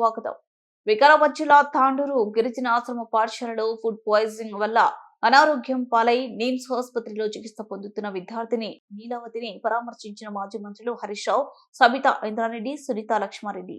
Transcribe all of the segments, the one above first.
స్వాగతం. వికారాబాద్ జిల్లా తాండూరు గిరిజన ఆశ్రమ పాఠశాలలో ఫుడ్ పాయిజనింగ్ వల్ల అనారోగ్యం పాలై నిమ్స్ ఆసుపత్రిలో చికిత్స పొందుతున్న విద్యార్థిని నీలావతిని పరామర్శించిన మాజీ మంత్రులు హరీష్ రావు సబితా ఇంద్రారెడ్డి సునీత లక్ష్మారెడ్డి.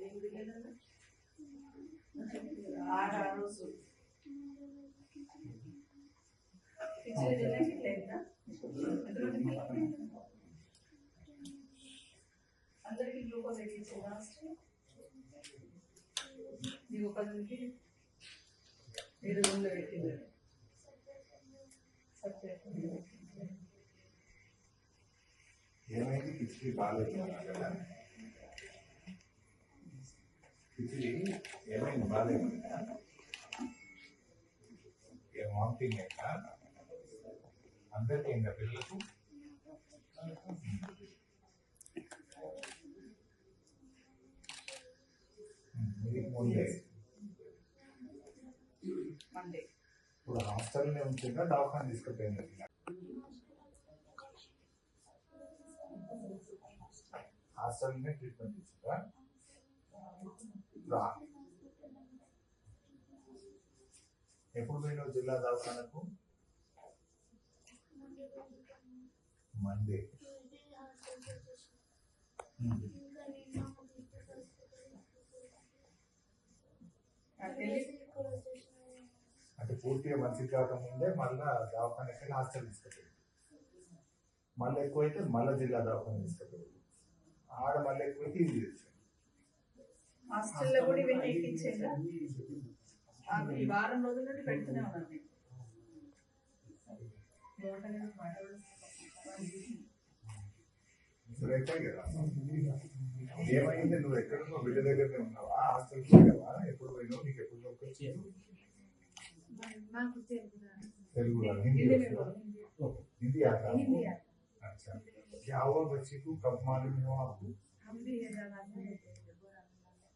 ఏం తినేదన్నా ఆరు ఆ రోజు కిచిడి తినకి లేదా ఎంతమంది పిల్లలు? అందరికీ గ్లూకోజ్ ఎక్కించింది లాస్ట్ నీకు ఒకరికి మీరు రూమ్లో పెట్టింది సత్య ఏమైంది కిచిడి బాగాలేదు కదా కిచిడి ఏమైంది బాగాలేదు ఏ వామిటింగ్ అయ్యా అందరికీ ఇంకా పిల్లలకు? ఇప్పుడు హాస్టల్నే ఉంటుందా దవాఖాన తీసుకుపోయింది. హాస్టల్నే ట్రీట్మెంట్ ఇచ్చిందా ఇప్పుడు ఎప్పుడు పోయినావు జిల్లా దవాఖానకు? మండే అంటే పూర్తిగా మంచి కాకముందే మళ్ళా దవాఖానకి వెళ్ళి హాస్టల్ తీసుకెళ్ళి మళ్ళీ ఎక్కువైతే మళ్ళీ జిల్లా దవాఖాన తీసుకెళ్ళి ఆడ మళ్ళీ ఎక్కువైతే ఇది హాస్టల్లో కూడా ఇవన్నీ ఎక్కించేదా ఆ, ఈ వారం రోజుల నుండి పెడుతూనే ఉన్నాను నేను. ఏమంటారు కదా, మాట కూడా. సురేఖ కదా ఏమైంది నువ్వు ఎక్కడున్నావు బిడ్డ దగ్గరనే ఉన్నావా హాస్టల్కి పోయావా ఎప్పుడు పోయినావు నీకు ఎప్పుడు వచ్చింది తెలుగు वाला, हिंदी हिंदी में उसका? बोलो, हिंदी आता है हिंदी आपको? आता अच्छा क्या हुआ बच्ची को कब मालूम हुआ आपको हम भी हैदराबाद में रहते थे बोरा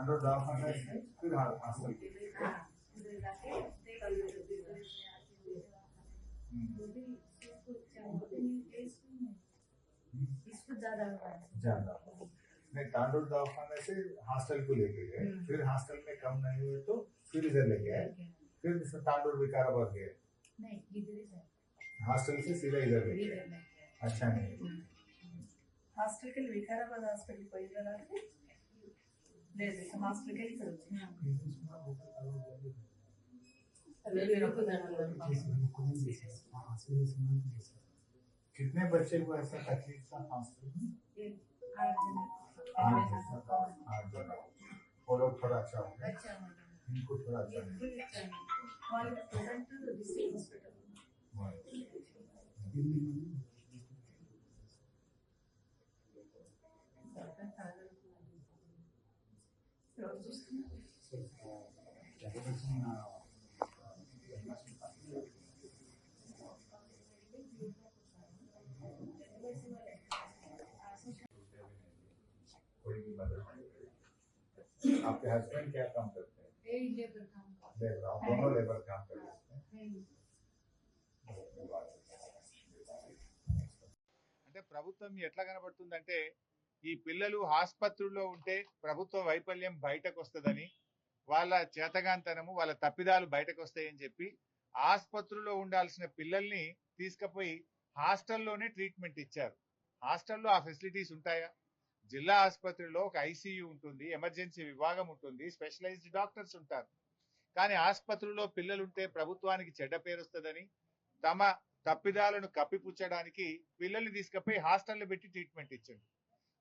अंदर दवाखाना फिर हॉस्पिटल ज़्यादा नहीं तांडोर से हॉस्टल को लेके गए फिर हॉस्टल में कम नहीं हुए तो फिर इधर लेके आए फिर तांडोर विकाराबाद गए हॉस्टल से सीधा इधर लेके अच्छा नहीं हॉस्टल के विकाराबाद हॉस्पिटल को इधर आके లేదు హాస్టల్కి వెళ్ళి ఇక్కడ వచ్చింది कितने बच्चे को ऐसा तकलीफ था हॉस्टल में आठ जन आठ जन आठ जन वो लोग थोड़ा अच्छा हो गए अच्छा इनको थोड़ा अच्छा आपके हस्बैंड क्या काम करते हैं ఏ లేబర్ काम लेबर आप दोनों लेबर काम करते हैं है అంటే ప్రభుత్వం ఎట్లా కనబడుతుందంటే ఈ పిల్లలు ఆసుపత్రుల్లో ఉంటే ప్రభుత్వ వైఫల్యం బయటకు వస్తుందని వాళ్ళ చేతగాంతనము వాళ్ళ తప్పిదాలు బయటకు వస్తాయని చెప్పి ఆసుపత్రుల్లో ఉండాల్సిన పిల్లల్ని తీసుకుపోయి హాస్టల్లోనే ట్రీట్మెంట్ ఇచ్చారు. హాస్టల్లో ఆ ఫెసిలిటీస్ ఉంటాయా? జిల్లా ఆసుపత్రిలో ఒక ఐసీయూ ఉంటుంది ఎమర్జెన్సీ విభాగం ఉంటుంది స్పెషలైజ్డ్ డాక్టర్స్ ఉంటారు. కానీ ఆసుపత్రుల్లో పిల్లలు ఉంటే ప్రభుత్వానికి చెడ్డ పేరు వస్తుందని తమ తప్పిదాలను కప్పిపుచ్చడానికి పిల్లల్ని తీసుకుపోయి హాస్టల్లో పెట్టి ట్రీట్మెంట్ ఇచ్చండి.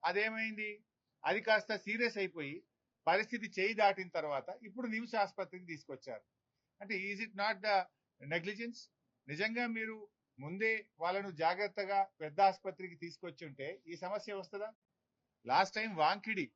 అదేమైంది? అది కాస్త సీరియస్ అయిపోయి పరిస్థితి చేయి దాటిన తర్వాత ఇప్పుడు నిమ్స్ ఆసుపత్రికి తీసుకొచ్చారు. అంటే is it not the negligence? నిజంగా మీరు ముందే వాళ్ళను జాగ్రత్తగా పెద్ద ఆసుపత్రికి తీసుకొచ్చి ఉంటే ఈ సమస్య వస్తుందా? Last time Wankidi